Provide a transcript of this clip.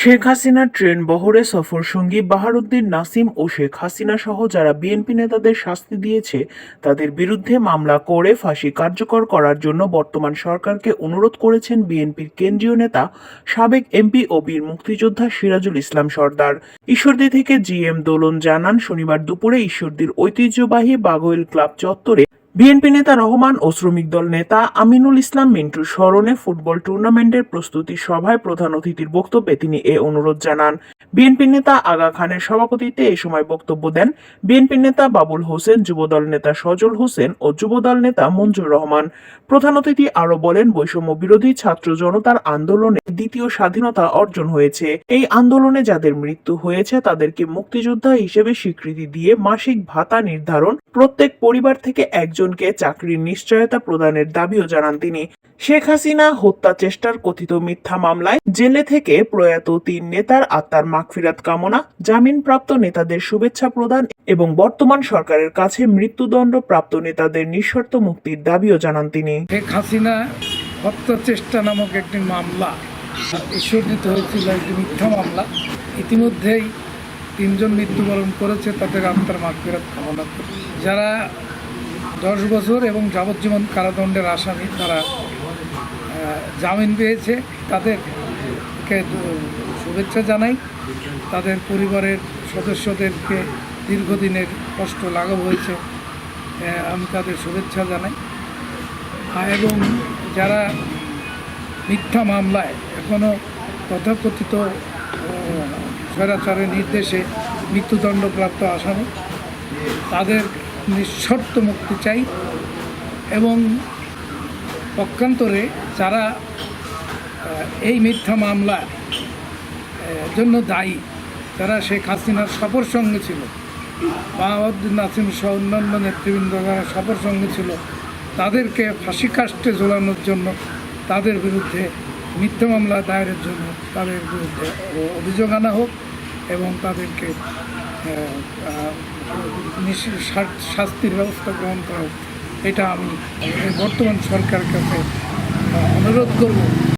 শেখ হাসিনার ট্রেন বহরে সফর সঙ্গী বাহারুদ্দিন নাসিম ও শেখ হাসিনা সহ যারা বিএনপি নেতাদের শাস্তি দিয়েছে, তাদের বিরুদ্ধে মামলা করে ফাঁসি কার্যকর করার জন্য বর্তমান সরকারকে অনুরোধ করেছেন বিএনপির কেন্দ্রীয় নেতা সাবেক এমপি ও বীর মুক্তিযোদ্ধা সিরাজুল ইসলাম সর্দার। ঈশ্বরদী থেকে জি এম দোলন জানান, শনিবার দুপুরে ঈশ্বরদীর ঐতিহ্যবাহী বাগোয়েল ক্লাব চত্বরে বিএনপি নেতা রহমান ও শ্রমিক দল নেতা আমিনুল ইসলাম মিন্টুর স্মরণে ফুটবল টুর্নামেন্টের প্রস্তুতি সভায় প্রধান অতিথির বক্তব্যে তিনি এ অনুরোধ জানান। বিএনপি নেতা আগা খানের সভাপতিত্বে এ সময় বক্তব্য দেন বিএনপি নেতা বাবুল হোসেন, যুবদল নেতা সজল হোসেন ও যুবদল নেতা মঞ্জুর রহমান। প্রধান অতিথি আরও বলেন, বৈষম্য বিরোধী ছাত্র জনতার আন্দোলনে দ্বিতীয় স্বাধীনতা অর্জন হয়েছে। এই আন্দোলনে যাদের মৃত্যু হয়েছে, তাদেরকে মুক্তিযোদ্ধা হিসেবে স্বীকৃতি দিয়ে মাসিক ভাতা নির্ধারণ প্রত্যেক পরিবার থেকে একজনকে চাকরির নিশ্চয়তা প্রদানের দাবিও জানান তিনি। শেখ হাসিনা হত্যা চেষ্টার কথিত মিথ্যা মামলায় জেলে থেকে প্রয়াত তিন নেতার আত্মার মাগফিরাত কামনা, জামিনপ্রাপ্ত নেতাদের শুভেচ্ছা প্রদান এবং বর্তমান সরকারের কাছে মৃত্যুদণ্ড প্রাপ্ত নেতাদের নিঃশর্ত মুক্তির দাবিও জানান তিনি। শেখ হাসিনা হত্যা চেষ্টা নামক একটি মামলা ঈশ্বরজিত হয়েছিল একটি মিথ্যা মামলা। ইতিমধ্যেই তিনজন মৃত্যুবরণ করেছে, তাদের আত্মার মাগফিরাত কামনা। যারা দশ বছর এবং যাবজ্জীবন কারাদণ্ডের আসামি তারা জামিন পেয়েছে। তাদেরকে শুভেচ্ছা জানাই। তাদের পরিবারের সদস্যদেরকে দীর্ঘদিনের কষ্ট লাঘব হয়েছে আমি তাদের শুভেচ্ছা জানাই। এবং যারা মিথ্যা মামলায় এখনও তথাকথিত স্বৈরাচারের নির্দেশে মৃত্যুদণ্ডপ্রাপ্ত আসামি, তাদের নিঃশর্ত মুক্তি চাই এবং পক্ষান্তরে যারা এই মিথ্যা মামলার জন্য দায়ী, যারা শেখ হাসিনার সফর সঙ্গে ছিল, বাহাউদ্দিন নাসিম সহ অন্যান্য নেতৃবৃন্দ যারা সফর সঙ্গে ছিল, তাদেরকে ফাঁসি কাস্টে ঝোলানোর জন্য তাদের বিরুদ্ধে মিথ্যা মামলা দায়েরের জন্য তাদের বিরুদ্ধে অভিযোগ আনা হোক এবং তাদেরকে শাস্তির ব্যবস্থা গ্রহণ করা এটা আমি বর্তমান সরকারের কাছে অনুরোধ করব।